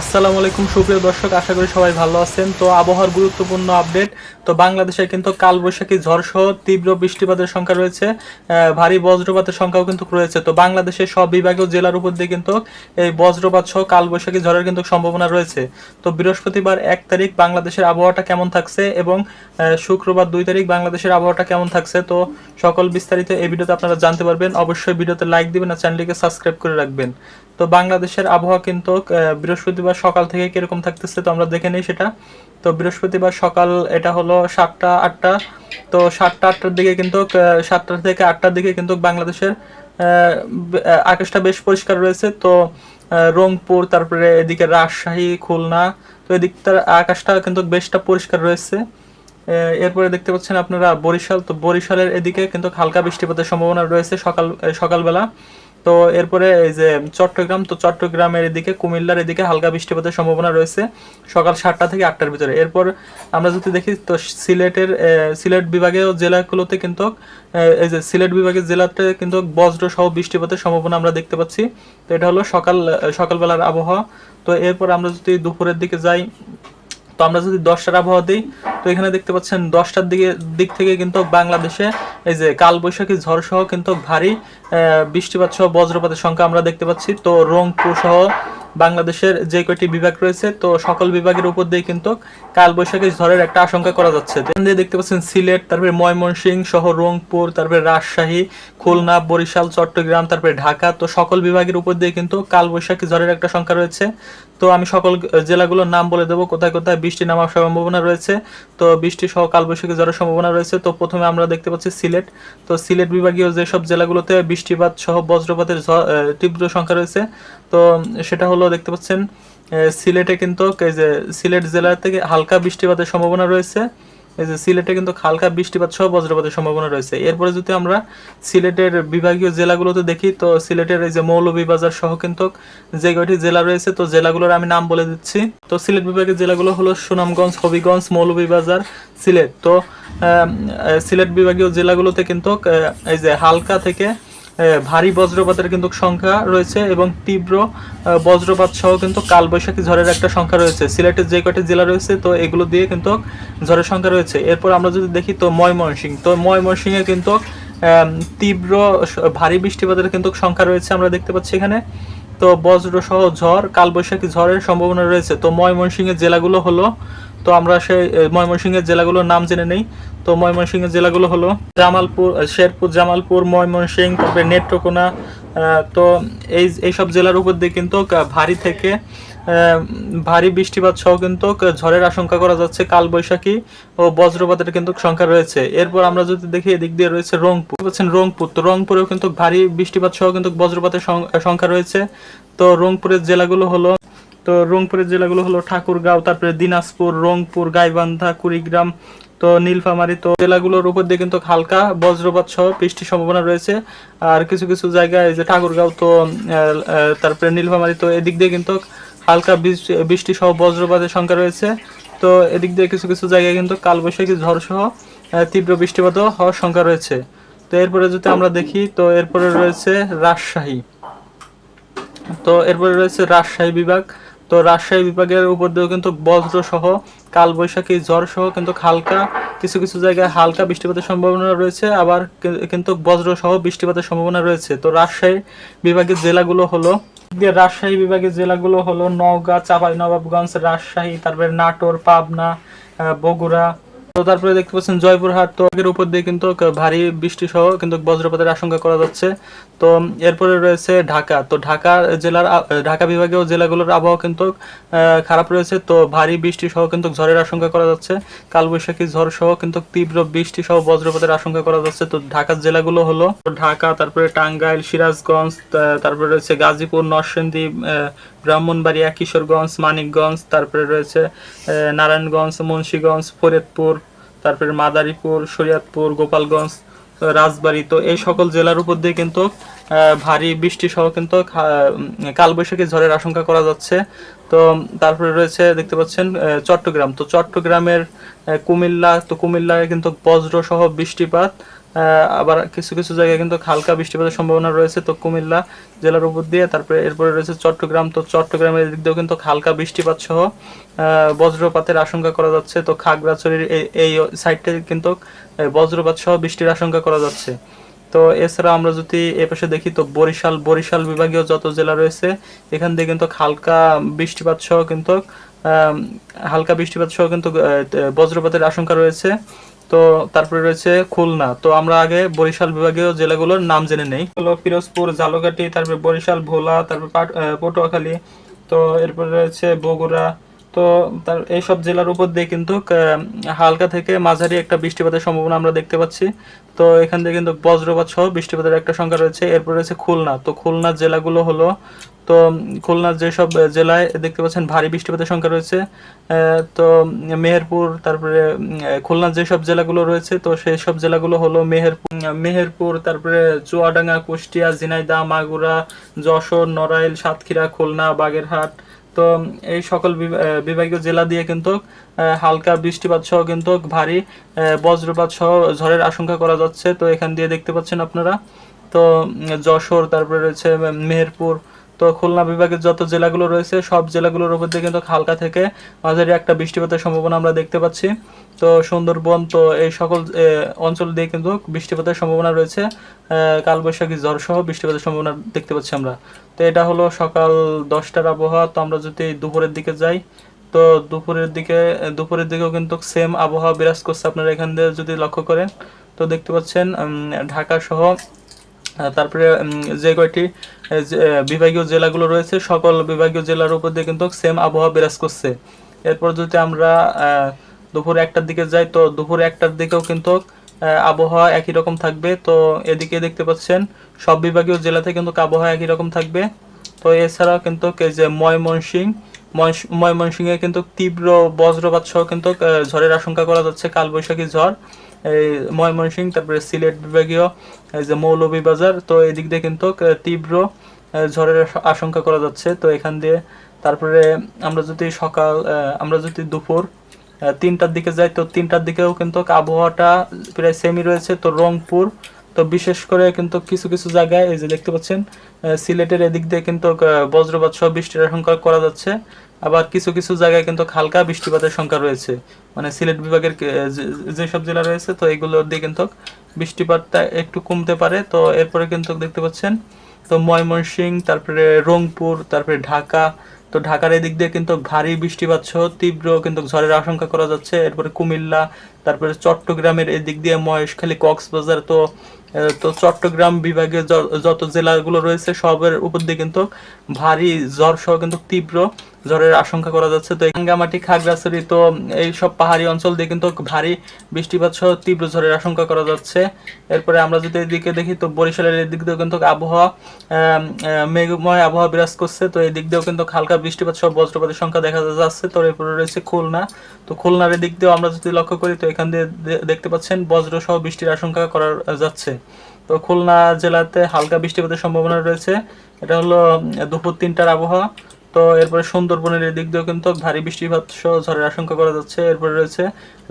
আসসালামু আলাইকুম সুপ্রিয় দর্শক আশা করি সবাই ভালো আছেন। তো আবহাওয়ার গুরুত্বপূর্ণ আপডেট তো বাংলাদেশে কিন্তু কালবৈশাখী ঝড় সহ তীব্র বৃষ্টিপাতের সংখ্যা রয়েছে। ভারী বজ্রপাতের সংখ্যাও কিন্তু রয়েছে। তো বাংলাদেশের সব বিভাগীয় জেলার উপর দিয়ে কিন্তু এই বজ্রপাত সহ কালবৈশাখী ঝড়ের কিন্তু সম্ভাবনা রয়েছে। তো বৃহস্পতিবার এক তারিখ বাংলাদেশের আবহাওয়াটা কেমন থাকছে এবং শুক্রবার দুই তারিখ বাংলাদেশের আবহাওয়াটা কেমন থাকছে? তো সকল বিস্তারিত এই ভিডিওতে আপনারা জানতে পারবেন। অবশ্যই ভিডিওতে লাইক দিবেন আর চ্যানেলটিকে সাবস্ক্রাইব করে রাখবেন। তো বাংলাদেশের আবহাওয়া কিন্তু আহ, বৃহস্পতিবার সকাল থেকে কীরকম থাকতেছে তো আমরা দেখে নিই সেটা। তো বৃহস্পতিবার সকাল এটা হলো সাতটা, আটটা। তো সাতটা, আটটার দিকে কিন্তু সাতটা থেকে আটটার দিকে কিন্তু বাংলাদেশের আকাশটা বেশ পরিষ্কার রয়েছে। তো রংপুর, তারপরে এদিকে রাজশাহী, খুলনা, তো এদিকটার আকাশটা কিন্তু বেশটা পরিষ্কার রয়েছে। এরপরে দেখতে পাচ্ছেন আপনারা বরিশাল। তো বরিশালের এদিকে কিন্তু হালকা বৃষ্টিপাতের সম্ভাবনা রয়েছে সকাল সকালবেলা। তো এরপরে এই যে চট্টগ্রাম, তো চট্টগ্রামের এদিকে, কুমিল্লার এদিকে হালকা বৃষ্টিপাতের সম্ভাবনা রয়েছে সকাল সাতটা থেকে আটটার ভিতরে। এরপর আমরা যদি দেখি, তো সিলেটের সিলেট বিভাগীয় জেলাগুলোতে কিন্তু এই যে সিলেট বিভাগের জেলাতে কিন্তু বজ্র সহ বৃষ্টিপাতের সম্ভাবনা আমরা দেখতে পাচ্ছি। তো এটা হলো সকাল, সকালবেলার আবহাওয়া। তো এরপর আমরা যদি দুপুরের দিকে যাই তো আমরা যদি দশটার আবহাওয়া দিই, তো এখানে দেখতে পাচ্ছেন দশটার দিকে, দিক থেকে কিন্তু বাংলাদেশে এই যে কালবৈশাখী ঝড় সহ কিন্তু ভারী বৃষ্টিপাত সহ বজ্রপাতের সংখ্যা আমরা দেখতে পাচ্ছি। তো রংপুর সহ বাংলাদেশের যে কয়টি বিভাগ রয়েছে, তো সকল বিভাগের উপর দিয়ে কিন্তু কালবৈশাখী ঝড়ের একটা আশঙ্কা করা যাচ্ছে। দেখতে পাচ্ছেন সিলেট, তারপরে ময়মনসিংহ সহ রংপুর, তারপরে রাজশাহী, খুলনা, বরিশাল, চট্টগ্রাম, তারপরে ঢাকা। তো সকল বিভাগের উপর দিয়ে কিন্তু কালবৈশাখী ঝড়ের একটা সংখ্যা রয়েছে। তো আমি সকল জেলাগুলোর নাম বলে দেবো। কোথায় কোথায় বৃষ্টি নামার সম্ভাবনা রয়েছে, তো বৃষ্টি সহ কালবৈশাখী ঝড়ের সম্ভাবনা রয়েছে। তো প্রথমে আমরা দেখতে পাচ্ছি সিলেট। তো সিলেট বিভাগীয় যেসব জেলাগুলোতে বৃষ্টিপাত সহ বজ্রপাতের তীব্র সংখ্যা রয়েছে তো সেটা হলো দেখতে পাচ্ছেন সিলেটে কিন্তু এই যে সিলেট জেলা থেকে হালকা বৃষ্টিপাতের সম্ভাবনা রয়েছে। এই যে সিলেটে কিন্তু হালকা বৃষ্টিপাত সহ বজ্রপাতের সম্ভাবনা রয়েছে। এরপরে যদি আমরা সিলেটের বিভাগীয় জেলাগুলোতে দেখি, তো সিলেটের এই যে মৌলভীবাজার সহ কিন্তু যে কয়টি জেলা রয়েছে, তো জেলাগুলোর আমি নাম বলে দিচ্ছি। তো সিলেট বিভাগের জেলাগুলো হলো সুনামগঞ্জ, হবিগঞ্জ, মৌলভীবাজার, সিলেট। তো সিলেট বিভাগীয় জেলাগুলোতে কিন্তু এই যে হালকা থেকে ভারী বজ্রপাতের কিন্তু সংখ্যা রয়েছে এবং তীব্র বজ্রপাত সহ কিন্তু কালবৈশাখী ঝড়ের একটা সংখ্যা রয়েছে। সিলেটের যে কয়টি জেলা রয়েছে, তো এগুলো দিয়ে কিন্তু ঝড়ের সংখ্যা রয়েছে। এরপর আমরা যদি দেখি তো ময়মনসিংহ, তো ময়মনসিংহে কিন্তু তীব্র ভারী বৃষ্টিপাতের কিন্তু সংখ্যা রয়েছে আমরা দেখতে পাচ্ছি এখানে। তো বজ্র সহ ঝড়, কালবৈশাখী ঝড়ের সম্ভাবনা রয়েছে। তো ময়মনসিংহের জেলাগুলো হলো, তো আমরা সেই ময়মনসিংহের জেলাগুলোর নাম জেনে নেই। তো ময়মনসিংহের জেলাগুলো হলো জামালপুর শেরপুর, জামালপুর, ময়মনসিংহ, তারপরে নেত্রকোনা তো এই, এইসব জেলার উপর দিয়ে কিন্তু ভারী থেকে ভারী বৃষ্টিপাত সহ কিন্তু ঝড়ের আশঙ্কা করা যাচ্ছে কালবৈশাখী ও বজ্রপাতের কিন্তু সংখ্যা রয়েছে। এরপর আমরা যদি দেখি, এদিক দিয়ে রয়েছে রংপুর। বলছেন রংপুর, তো রংপুরেও কিন্তু ভারী বৃষ্টিপাত সহ কিন্তু বজ্রপাতের সংখ্যা রয়েছে। তো রংপুরের জেলাগুলো হলো, তো রংপুরের জেলাগুলো হলো ঠাকুরগাঁও, তারপরে দিনাজপুর, রংপুর, গাইবান্ধা, কুড়িগ্রাম তো নীলফামারী, তো জেলাগুলোর উপর দিয়ে কিন্তু হালকা বজ্রপাত সহ বৃষ্টির সম্ভাবনা রয়েছে। আর কিছু কিছু জায়গায় যে ঠাকুরগাঁও, তো তারপরে নীলফামারী, তো এদিক দিয়ে কিন্তু হালকা বৃষ্টি সহ বজ্রপাতের সংখ্যা রয়েছে। তো এদিক দিয়ে কিছু কিছু জায়গায় কিন্তু কালবৈশাখী ঝড় সহ তীব্র বৃষ্টিপাতও হওয়ার সংখ্যা রয়েছে। তো এরপরে যদি আমরা দেখি, তো এরপরে রয়েছে রাজশাহী। তো এরপরে রয়েছে রাজশাহী বিভাগ। তো রাজশাহী বিভাগের উপর দিয়েও কিন্তু বজ্রসহ, কালবৈশাখী ঝড় সহ কিন্তু হালকা, কিছু কিছু জায়গায় হালকা বৃষ্টিপাতের সম্ভাবনা রয়েছে, আবার কিন্তু বজ্রসহ বৃষ্টিপাতের সম্ভাবনা রয়েছে। তো রাজশাহী বিভাগের জেলাগুলো হলো রাজশাহী বিভাগের জেলাগুলো হলো নওগাঁ, চাঁপাইনবাবগঞ্জ, রাজশাহী, তারপরে নাটোর, পাবনা বগুড়া তো তারপরে দেখতে পাচ্ছেন জয়পুরহাট তো এর উপর দিয়ে কিন্তু ভারী বৃষ্টি সহ কিন্তু বজ্রপাতের আশঙ্কা করা যাচ্ছে। তো এরপরে রয়েছে ঢাকা, তো ঢাকা জেলার ঢাকা বিভাগীয় জেলাগুলোর আবহাওয়া কিন্তু খারাপ রয়েছে, তো ভারী বৃষ্টি সহ কিন্তু ঝড়ের আশঙ্কা করা যাচ্ছে। কালবৈশাখী ঝড় সহ কিন্তু তীব্র বৃষ্টি সহ বজ্রপাতের আশঙ্কা করা যাচ্ছে। তো ঢাকার জেলাগুলো হলো ঢাকা, তারপরে টাঙ্গাইল, সিরাজগঞ্জ তারপরে রয়েছে গাজীপুর, নরসিংদী ব্রাহ্মণবাড়িয়া, কিশোরগঞ্জ, মানিকগঞ্জ, তারপরে রয়েছে নারায়ণগঞ্জ, মুন্সীগঞ্জ, ফরিদপুর তারপরে মাদারীপুর শরীয়তপুর গোপালগঞ্জ রাজবাড়ি। তো এই সকল জেলার উপর দিয়ে কিন্তু ভারী বৃষ্টি সহ কিন্তু কালবৈশাখী ঝড়ের আশঙ্কা করা যাচ্ছে। তো তারপরে রয়েছে, দেখতে পাচ্ছেন চট্টগ্রাম। তো চট্টগ্রামের কুমিল্লা, তো কুমিল্লায় কিন্তু বজ্র সহ বৃষ্টিপাত। আবার কিছু কিছু জায়গায় কিন্তু হালকা বৃষ্টিপাতের সম্ভাবনা রয়েছে তো কুমিল্লা জেলার উপর দিয়ে, তারপরে এরপরে রয়েছে চট্টগ্রাম, তো চট্টগ্রামের দিক দিয়েও কিন্তু হালকা বৃষ্টিপাত সহ বজ্রপাতের আশঙ্কা করা যাচ্ছে। তো খাগড়াছড়ির এই সাইডটা কিন্তু বজ্রপাত সহ বৃষ্টির আশঙ্কা করা যাচ্ছে। তো এছাড়া আমরা যদি এ পাশে দেখি, তো বরিশাল বরিশাল বিভাগীয় যত জেলা রয়েছে, এখান দিয়ে কিন্তু হালকা বৃষ্টিপাত সহ কিন্তু হালকা বৃষ্টিপাত সহ কিন্তু বজ্রপাতের আশঙ্কা রয়েছে। তো তারপরে রয়েছে খুলনা। তো আমরা আগে বরিশাল বিভাগীয় জেলাগুলোর নাম জেনে নেই। হলো পিরোজপুর ঝালকাঠি তারপরে বরিশাল, ভোলা, তারপর পটুয়াখালী, তো এরপরে রয়েছে বগুড়া তো তার এইসব জেলার উপর দিয়ে কিন্তু হালকা থেকে মাঝারি একটা বৃষ্টিপাতের সম্ভাবনা আমরা দেখতে পাচ্ছি। তো এখান থেকে কিন্তু বজ্রপাত সহ বৃষ্টিপাতের একটা সংখ্যা রয়েছে। এরপর রয়েছে খুলনা। তো খুলনার জেলাগুলো হলো, তো খুলনার যেসব জেলায় দেখতে পাচ্ছেন ভারী বৃষ্টিপাতের সংখ্যা রয়েছে তো মেহেরপুর, তারপরে খুলনার যেসব জেলাগুলো রয়েছে, তো সেই সব জেলাগুলো হলো মেহেরপুর মেহেরপুর, তারপরে চুয়াডাঙ্গা, কুষ্টিয়া, ঝিনাইদহ, মাগুরা, যশোর, নড়াইল, সাতক্ষীরা, খুলনা, বাগেরহাট তো এই সকল বিভাগীয় জেলা দিয়ে কিন্তু হালকা বৃষ্টিপাত সহ কিন্তু ভারী বজ্রপাত সহ ঝড়ের আশঙ্কা করা যাচ্ছে। তো এখান দিয়ে দেখতে পাচ্ছেন আপনারা। তো যশোর, তারপরে রয়েছে মেহেরপুর তো খুলনা বিভাগের যত জেলাগুলো রয়েছে, সব জেলাগুলোর উপর দিয়ে কিন্তু হালকা থেকে মাঝারি একটা বৃষ্টিপাতের সম্ভাবনা আমরা দেখতে পাচ্ছি। তো সুন্দরবন তো এই সকল অঞ্চল দিয়ে কিন্তু বৃষ্টিপাতের সম্ভাবনা রয়েছে। কালবৈশাখী ঝড় সহ বৃষ্টিপাতের সম্ভাবনা দেখতে পাচ্ছি আমরা। তো এটা হলো সকাল দশটার আবহাওয়া। তো আমরা যদি দুপুরের দিকে যাই, তো দুপুরের দিকে, দুপুরের দিকেও কিন্তু সেম আবহাওয়া বিরাজ করছে আপনারা এখান দিয়ে যদি লক্ষ্য করেন। তো দেখতে পাচ্ছেন ঢাকা সহ তারপরে যে কয়টি বিভাগীয় জেলাগুলো রয়েছে, সকল বিভাগীয় জেলার উপর দিয়ে কিন্তু সেম আবহাওয়া বিরাজ করছে। এরপর যদি আমরা দুপুর একটার দিকে যাই, তো দুপুর একটার দিকেও কিন্তু আবহাওয়া একই রকম থাকবে। তো এদিকে দেখতে পাচ্ছেন, সব বিভাগীয় জেলাতে কিন্তু আবহাওয়া একই রকম থাকবে। তো এছাড়াও কিন্তু যে ময়মনসিং ময়মনসিংহে কিন্তু তীব্র বজ্রপাত সহ কিন্তু ঝড়ের আশঙ্কা করা যাচ্ছে, কালবৈশাখী ঝড়। ময়মনসিং তারপরে সিলেট বিভাগীয় যে মৌলভীবাজার তো এদিক দিয়ে কিন্তু তীব্র ঝড়ের আশঙ্কা করা যাচ্ছে। তো এখান দিয়ে তারপরে আমরা যদি সকাল আমরা যদি দুপুর তিনটার দিকে যাই, তো তিনটার দিকেও কিন্তু আবহাওয়াটা প্রায় সেমি রয়েছে। তো রংপুর, তো বিশেষ করে কিন্তু কিছু কিছু জায়গায়, এই যে দেখতে পাচ্ছেন সিলেটের এদিক দিয়ে কিন্তু বজ্রপাত সহ বৃষ্টির আশঙ্কা করা যাচ্ছে। আবার কিছু কিছু জায়গায় কিন্তু হালকা বৃষ্টিপাতের সংখ্যা রয়েছে। মানে সিলেট বিভাগের যেসব জেলা রয়েছে, তো এগুলোর দিয়ে কিন্তু বৃষ্টিপাতটা একটু কমতে পারে। তো এরপরে কিন্তু দেখতে পাচ্ছেন, তো ময়মনসিং, তারপরে রংপুর, তারপরে ঢাকা, তো ঢাকার এদিক দিয়ে কিন্তু ভারী বৃষ্টিপাত সহ তীব্র কিন্তু ঝড়ের আশঙ্কা করা যাচ্ছে। এরপরে কুমিল্লা তারপরে চট্টগ্রামের এদিক দিয়ে মহেশখালী কক্সবাজার, তো তো চট্টগ্রাম বিভাগে যত জেলাগুলো রয়েছে সবের উপর দিয়ে কিন্তু ভারী জ্বর সহ কিন্তু তীব্র ঝড়ের আশঙ্কা করা যাচ্ছে। তো রাঙ্গামাটি খাগড়াছড়ি, তো এই সব পাহাড়ি অঞ্চল দিয়ে কিন্তু ভারী বৃষ্টিপাত সহ তীব্র ঝড়ের আশঙ্কা করা যাচ্ছে। এরপরে আমরা যদি এদিকে দেখি, তো বরিশালের এদিক দিয়েও কিন্তু আবহাওয়া মেঘময় আবহাওয়া বিরাজ করছে। তো এই দিক দিয়েও কিন্তু হালকা বৃষ্টিপাত সহ বজ্রপাতের সংখ্যা দেখা যাচ্ছে। তো এরপরে রয়েছে খুলনা, তো খুলনার দিক দিয়েও আমরা যদি লক্ষ্য করি, তো এখান দিয়ে দেখতে পাচ্ছেন বজ্র সহ বৃষ্টির আশঙ্কা করা যাচ্ছে। তো খুলনা জেলাতে হালকা বৃষ্টিপাতের সম্ভাবনা রয়েছে। এটা হলো দুপুর তিনটার আবহাওয়া। তো এরপরে সুন্দরবনের এদিক দিয়েও কিন্তু ভারী বৃষ্টিপাত সহ ঝড়ের আশঙ্কা করা যাচ্ছে। এরপরে রয়েছে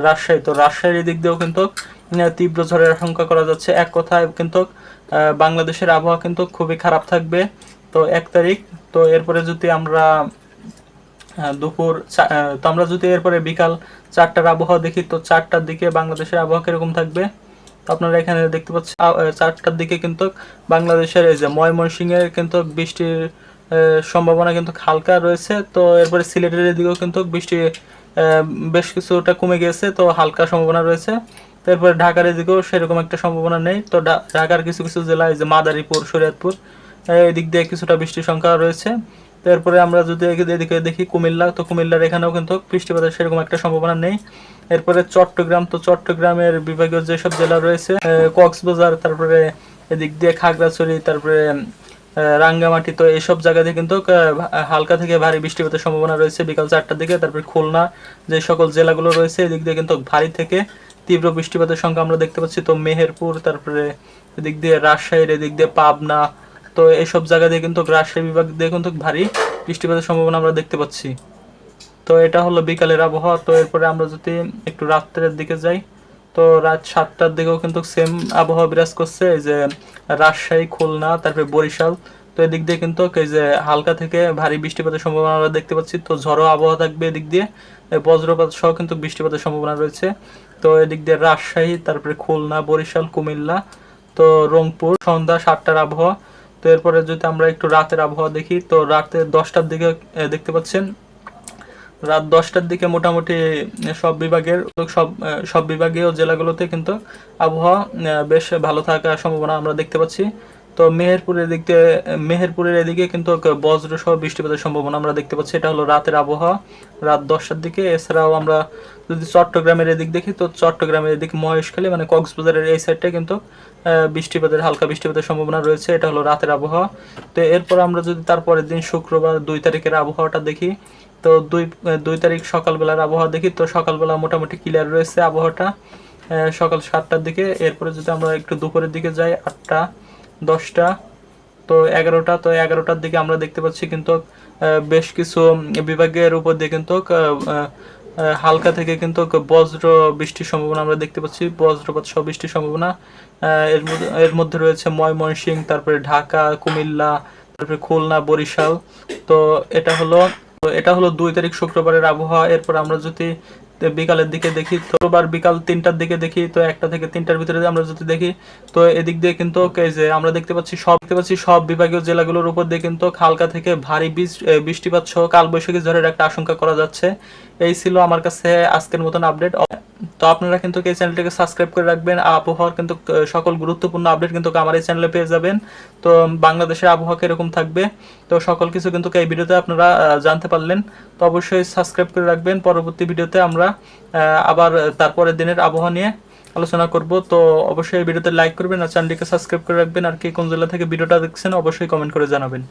রাজশাহী। তো রাজশাহীর এদিক দিয়েও কিন্তু তীব্র ঝড়ের আশঙ্কা করা যাচ্ছে। এক কথায় কিন্তু বাংলাদেশের আবহাওয়া কিন্তু খুবই খারাপ থাকবে। তো এক তারিখ, তো এরপরে যদি আমরা দুপুর তো আমরা যদি এরপরে বিকাল চারটার আবহাওয়া দেখি, তো চারটার দিকে বাংলাদেশের আবহাওয়া কীরকম থাকবে? আপনারা এখানে দেখতে পাচ্ছেন চারটার দিকে কিন্তু বাংলাদেশের এই যে ময়মনসিংহের কিন্তু বৃষ্টির সম্ভাবনা কিন্তু হালকা রয়েছে। তো এরপরে সিলেটের দিকেও কিন্তু বৃষ্টি বেশ কিছুটা কমে গেছে, তো হালকা সম্ভাবনা রয়েছে। তারপরে ঢাকার এদিকেও সেরকম একটা সম্ভাবনা নেই। তো ঢাকার কিছু কিছু জেলায় যে মাদারীপুর, শরীয়তপুর এই দিক দিয়ে কিছুটা বৃষ্টির সংখ্যা রয়েছে। তারপরে আমরা যদি এদিকে দেখি কুমিল্লা, তো কুমিল্লার এখানেও কিন্তু বৃষ্টিপাতের সেরকম একটা সম্ভাবনা নেই। এরপরে চট্টগ্রাম, তো চট্টগ্রামের বিভাগীয় যেসব জেলা রয়েছে কক্সবাজার, তারপরে এদিক দিয়ে খাগড়াছড়ি, তারপরে রাঙ্গামাটি, তো এইসব জায়গাতে কিন্তু হালকা থেকে ভারী বৃষ্টিপাতের সম্ভাবনা রয়েছে বিকাল চারটার দিকে। তারপরে খুলনা, যে সকল জেলাগুলো রয়েছে, এদিক দিয়ে কিন্তু ভারী থেকে তীব্র বৃষ্টিপাতের সংখ্যা আমরা দেখতে পাচ্ছি। তো মেহেরপুর, তারপরে এদিক দিয়ে রাজশাহীর, এদিক দিয়ে পাবনা তো এইসব জায়গা দিয়ে কিন্তু রাজশাহী বিভাগ দিয়ে কিন্তু ভারী বৃষ্টিপাতের সম্ভাবনা আমরা দেখতে পাচ্ছি। তো এটা হলো বিকালের আবহাওয়া। তো এরপরে আমরা যদি একটু রাত্রের দিকে যাই, তো রাত সাতটার দিকেও কিন্তু সেম আবহাওয়া বিরাজ করছে। এই যে রাজশাহী, খুলনা, তারপরে বরিশাল, তো এদিক দিয়ে কিন্তু এই যে হালকা থেকে ভারী বৃষ্টিপাতের সম্ভাবনা আমরা দেখতে পাচ্ছি। তো ঝড়ো আবহাওয়া থাকবে এদিক দিয়ে। বজ্রপাত সহ কিন্তু বৃষ্টিপাতের সম্ভাবনা রয়েছে। তো এদিক দিয়ে রাজশাহী, তারপরে খুলনা, বরিশাল, কুমিল্লা, তো রংপুর, সন্ধ্যা সাতটার আবহাওয়া। তো এরপরে যদি আমরা একটু রাতের আবহাওয়া দেখি, তো রাতে দশটার দিকে দেখতে পাচ্ছেন। রাত দশটার দিকে মোটামুটি সব বিভাগের, সব সব বিভাগীয় জেলাগুলোতে কিন্তু আবহাওয়া বেশ ভালো থাকার সম্ভাবনা আমরা দেখতে পাচ্ছি। তো মেহেরপুরের দিক মেহেরপুরের এদিকে কিন্তু বজ্র সহ বৃষ্টিপাতের সম্ভাবনা আমরা দেখতে পাচ্ছি। এটা হলো রাতের আবহাওয়া। রাত দশটার দিকে। এছাড়াও আমরা যদি চট্টগ্রামের এদিক দেখি, তো চট্টগ্রামের এদিকে মহেশখালী মানে কক্সবাজারের এই সাইডটা কিন্তু বৃষ্টিপাতের, হালকা বৃষ্টিপাতের সম্ভাবনা রয়েছে। এটা হলো রাতের আবহাওয়া। তো এরপর আমরা যদি তারপরের দিন শুক্রবার দুই তারিখের আবহাওয়াটা দেখি, তো দুই দুই তারিখ সকালবেলার আবহাওয়া দেখি, তো সকালবেলা মোটামুটি ক্লিয়ার রয়েছে আবহাওয়াটা সকাল সাতটার দিকে। এরপরে যদি আমরা একটু দুপুরের দিকে যাই, আটটা দশটা, তো এগারোটা, তো এগারোটার দিকে আমরা দেখতে পাচ্ছি কিন্তু বেশ কিছু বিভাগের উপর দিয়ে কিন্তু হালকা থেকে কিন্তু বজ্র বৃষ্টির সম্ভাবনা আমরা দেখতে পাচ্ছি। বজ্রপাত সহ বৃষ্টির সম্ভাবনা এর মধ্যে এর মধ্যে রয়েছে ময়মনসিংহ, তারপরে ঢাকা, কুমিল্লা, তারপরে খুলনা, বরিশাল। তো এটা হলো এটা হলো দুই তারিখ শুক্রবারের আবহাওয়া। এরপর আমরা যদি বিকালের দিকে দেখি তো শুক্রবার বিকাল তিনটার দিকে দেখি, তো একটা থেকে তিনটার ভিতরে আমরা যদি দেখি, তো এদিক দিয়ে কিন্তু এই যে আমরা দেখতে পাচ্ছি সব, দেখতে পাচ্ছি সব বিভাগীয় জেলাগুলোর উপর দিয়ে কিন্তু হালকা থেকে ভারী বৃষ- বৃষ্টিপাত সহ কালবৈশাখী ঝড়ের একটা আশঙ্কা করা যাচ্ছে। এই ছিল আমার কাছে আজকের মতন আপডেট তো আপনারা কিন্তু এই চ্যানেলটাকে সাবস্ক্রাইব করে রাখবেন। আবহাওয়ার কিন্তু সকল গুরুত্বপূর্ণ আপডেট কিন্তু আমার এই চ্যানেলে পেয়ে যাবেন। তো বাংলাদেশের আবহাওয়া কীরকম থাকবে? তো সকল কিছু কিন্তু এই ভিডিওতে আপনারা জানতে পারলেন। তো অবশ্যই সাবস্ক্রাইব করে রাখবেন। পরবর্তী ভিডিওতে আমরা আবার তারপরের দিনের আবহাওয়া নিয়ে আলোচনা করব। তো অবশ্যই এই ভিডিওতে লাইক করবেন আর চ্যানেলটিকে সাবস্ক্রাইব করে রাখবেন। আর কি কোন জেলা থেকে ভিডিওটা দেখছেন, অবশ্যই কমেন্ট করে জানাবেন।